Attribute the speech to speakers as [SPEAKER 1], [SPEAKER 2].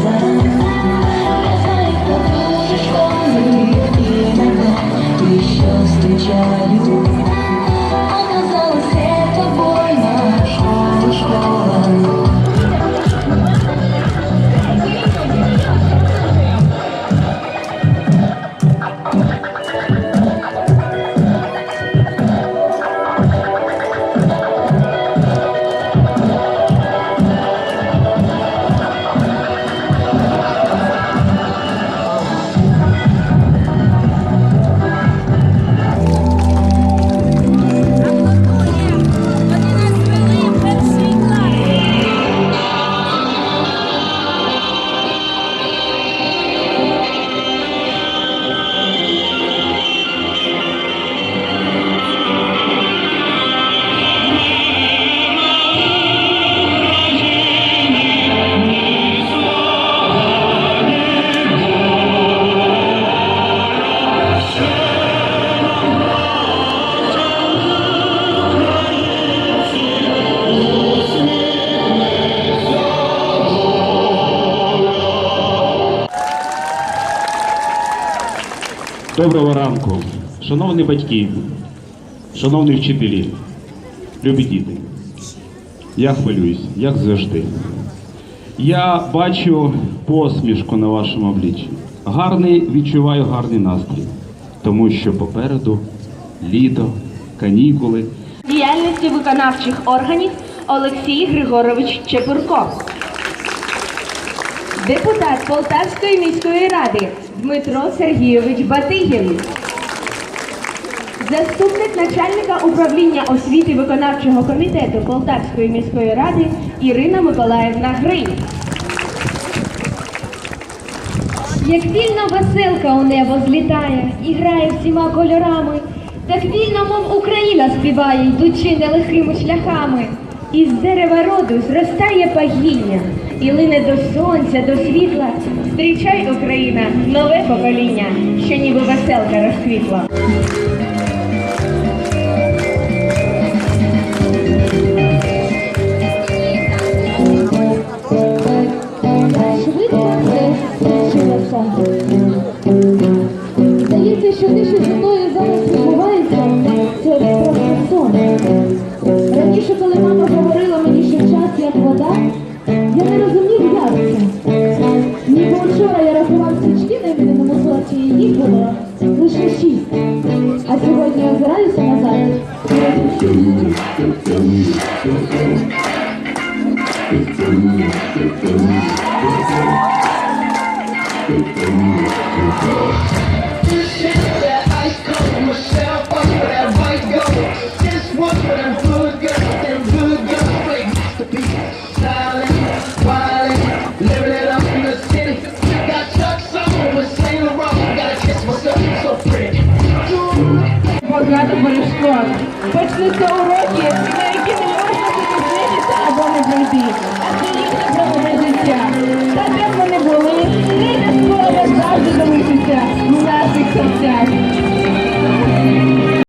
[SPEAKER 1] сам.
[SPEAKER 2] Доброго ранку, шановні батьки, шановні вчителі, любі діти. Я хвилююсь, як завжди. Я бачу посмішку на вашому обличчі. Гарний відчуваю гарний настрій, тому що попереду літо, канікули.
[SPEAKER 3] Діяльності виконавчих органів Олексій Григорович Чепурко. Депутат Полтавської міської ради Дмитро Сергійович Батигін. Заступник начальника управління освіти виконавчого комітету Полтавської міської ради Ірина Миколаївна Гринь. Як вільно веселка у небо злітає і грає всіма кольорами, так вільно, мов Україна співає, йдучи нелегкими шляхами. Із дерева роду зростає пагіння, і лине до сонця, до світла. Зустрічай, Україна, нове покоління, що ніби веселка розквітла.
[SPEAKER 4] Швидко все скінчилося. Здається, що те, що зі мною зараз А сьогодні я назад. Thank розумію,
[SPEAKER 3] Почнуться уроки, на які не можна зупинитися або не прийти.